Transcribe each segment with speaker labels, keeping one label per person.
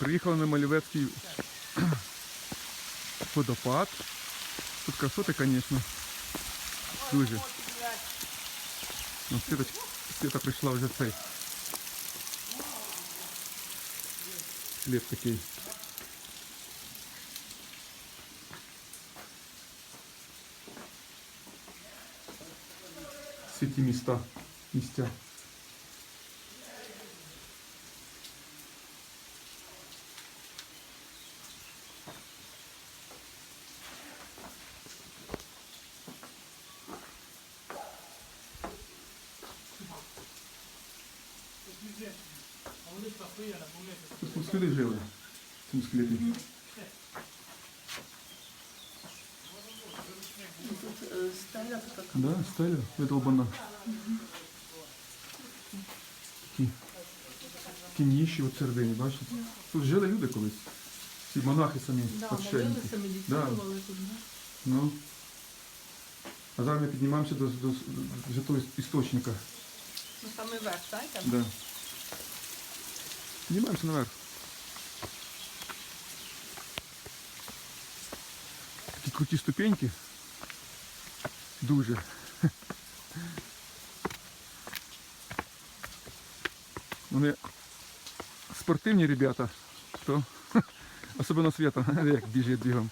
Speaker 1: Приїхали на Малівецький водопад. Тут красоти, звісно. Дуже. Ну, Світа, Світа прийшла вже цей. Хліб такий. Всі ті міста, місця. Тут люди жили в цьому склепі.
Speaker 2: Стеля така.
Speaker 1: Да, стеля видолбана. Такі, такі ніші от середині, бачите? Тут жили люди колись. Ці монахи самі,
Speaker 2: Да,
Speaker 1: отшельники.
Speaker 2: тут. да.
Speaker 1: Ну. А зараз ми піднімаємося до, до, до того істочника.
Speaker 2: Ну, саме верх, так?
Speaker 1: Да. Піднімаємося наверх. Такі круті ступеньки. Дуже. Вони спортивні ребята, то особливо Свята, як біжить бігом.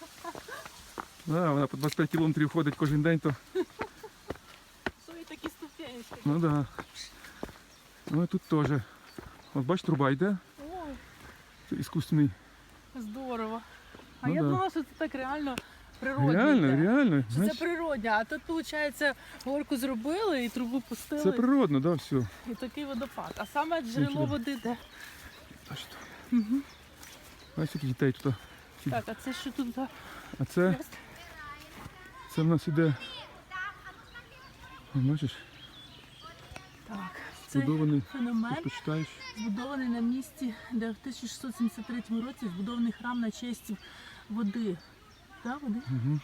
Speaker 1: Да, вона по 25 кілометрів ходить кожен день, то
Speaker 2: Що і такі ступенечки.
Speaker 1: ну да. Ну і тут теж. От бач, труба йде,
Speaker 2: Ой,
Speaker 1: це Іскусний.
Speaker 2: здорово. А
Speaker 1: Ну
Speaker 2: я
Speaker 1: да.
Speaker 2: думала, що це так реально природне.
Speaker 1: Реально,
Speaker 2: йде.
Speaker 1: реально.
Speaker 2: Що це природня, а тут, виходить, горку зробили і трубу пустили.
Speaker 1: це природно, да, все.
Speaker 2: І такий водопад. А саме джерело води де?
Speaker 1: Точно. Ось скільки дітей тут.
Speaker 2: Так, а це що тут
Speaker 1: А це, це в нас іде. Бачиш,
Speaker 2: Так, це
Speaker 1: збудований.
Speaker 2: феномен
Speaker 1: почитаєш.
Speaker 2: збудований на місці, де в 1673 році збудований храм на честь води. Так, води?
Speaker 1: Угу.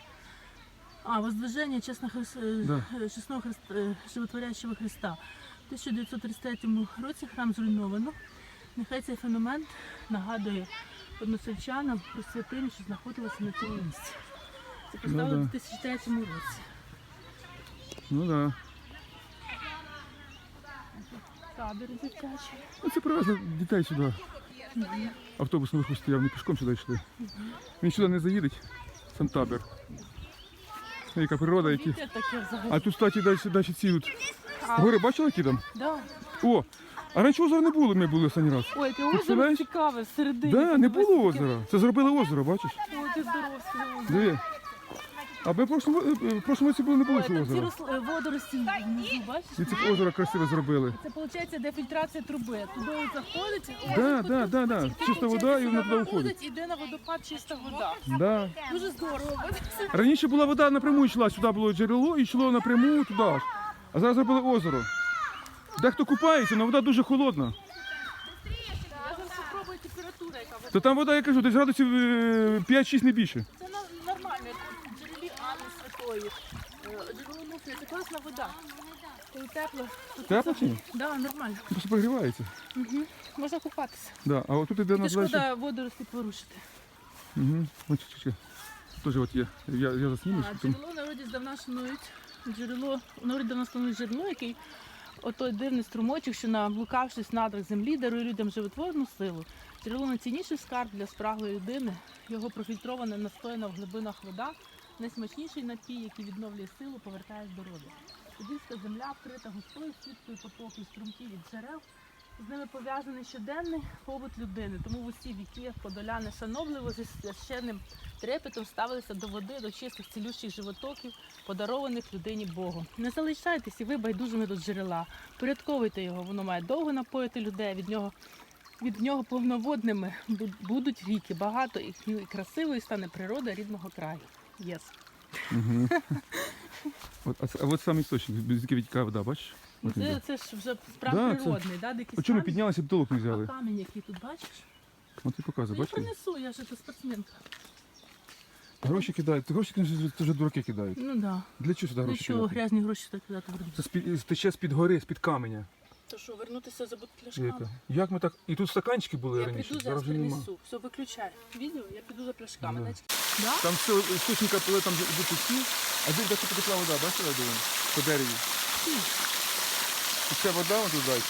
Speaker 2: А, воздвиження чесного Христа,
Speaker 1: Да.
Speaker 2: чесного Христа, е, животворящого Христа. В 1933 році храм зруйновано. Нехай цей феномен нагадує односельчанам про святиню, що знаходилися на цьому місці. Це поставили
Speaker 1: да.
Speaker 2: в 2003 році.
Speaker 1: Ну так. Да.
Speaker 2: Табір дитячий.
Speaker 1: Ну, це привезли дітей сюди. Автобус на виху стояв, не пішком сюди йшли. Він сюди не заїде, сам табір. Ну, Яка природа, які. А тут, кстати, далі, далі ці от.
Speaker 2: А,
Speaker 1: Гори бачили які там?
Speaker 2: да.
Speaker 1: О! А раніше озера не було, ми були останній раз.
Speaker 2: Ой, яке озеро цікаве всередині.
Speaker 1: Так, не було озера. Це зробили озеро, бачиш?
Speaker 2: Ой, здоровське озеро.
Speaker 1: Диви. А ми в прошлому, в прошлому році були не було
Speaker 2: Ой,
Speaker 1: цього
Speaker 2: там ці
Speaker 1: озера.
Speaker 2: росли, водорості внизу, бачиш?
Speaker 1: І це озеро красиве зробили.
Speaker 2: Це виходить дефільтрація труби. Туди заходить,
Speaker 1: Да, да, да, да. Чиста вода і вона туди
Speaker 2: виходить.
Speaker 1: виходить.
Speaker 2: Іде на водопад чиста вода.
Speaker 1: Да.
Speaker 2: Дуже здорово.
Speaker 1: Раніше була вода напряму йшла, сюди було джерело і йшло напряму туди аж. А зараз зробили озеро. Дехто купається, але вода дуже холодна.
Speaker 2: Я зараз спробую температура, яка вода.
Speaker 1: То там вода, я кажу, десь градусів е, 5-6 не більше.
Speaker 2: Це на- нормально, як у джерелі Святої. Е, Джерело муфля, це класна вода. Коли тепло.
Speaker 1: Тепло чи ні?
Speaker 2: Да, нормально.
Speaker 1: Просто прогрівається.
Speaker 2: Можна купатися.
Speaker 1: Да. А отут іде на далі.
Speaker 2: шкода водорості порушити.
Speaker 1: Угу. Ось, чекай. Теж от є. Я, я засніму.
Speaker 2: А,
Speaker 1: потім.
Speaker 2: джерело в народі здавна шанують. Джерело, в народі давно шанують джерело, який отой дивний струмочок, що наблукавшись в надрах землі, дарує людям животворну силу. Джерело найцінніший скарб для спраглої людини. Його профільтрована, настояна в глибинах вода, найсмачніший напій, який відновлює силу, повертає здоров'я. Подільська земля вкрита густою світкою потоків струмків від джерел. З ними пов'язаний щоденний побут людини. Тому в усі віки подоляни шанобливо зі священним трепетом ставилися до води, до чистих цілющих животоків, подарованих людині Богом. Не залишайтесь і ви байдужими до джерела. Порядковуйте його, воно має довго напоїти людей. Від нього від нього повноводними будуть ріки. Багато і і красивою стане природа рідного краю. Єс.
Speaker 1: Угу. От, а, от сам істочник, з який відтікає вода, бачиш? От він
Speaker 2: Це,
Speaker 1: йде.
Speaker 2: це ж вже справ
Speaker 1: Да, це-
Speaker 2: природний, да, дикий
Speaker 1: От чому ми піднялися, бутилок не
Speaker 2: А
Speaker 1: взяли?
Speaker 2: камінь, який тут бачиш?
Speaker 1: От і показує,
Speaker 2: Ну, я
Speaker 1: бачиш?
Speaker 2: принесу, я ж це спортсменка.
Speaker 1: Гроші кидають. Гроші, звісно, це вже дураки кидають.
Speaker 2: Ну так. Да.
Speaker 1: Для чого сюди
Speaker 2: Для
Speaker 1: гроші
Speaker 2: чого
Speaker 1: кидати?
Speaker 2: грязні гроші так кидати в
Speaker 1: Це з-під, тече з-під гори, з-під каменя.
Speaker 2: То що, вернутися за пляшками?
Speaker 1: Як ми так. І тут стаканчики були
Speaker 2: Я
Speaker 1: раніше,
Speaker 2: піду
Speaker 1: зараз
Speaker 2: принесу. Все, виключай. Відео, я піду за пляшками.
Speaker 1: Да.
Speaker 2: Да?
Speaker 1: Там все істочника пили, там йдуть а десь така потекла вода, бачила, я думаю, По дереві. І ця вода, вон тут далі.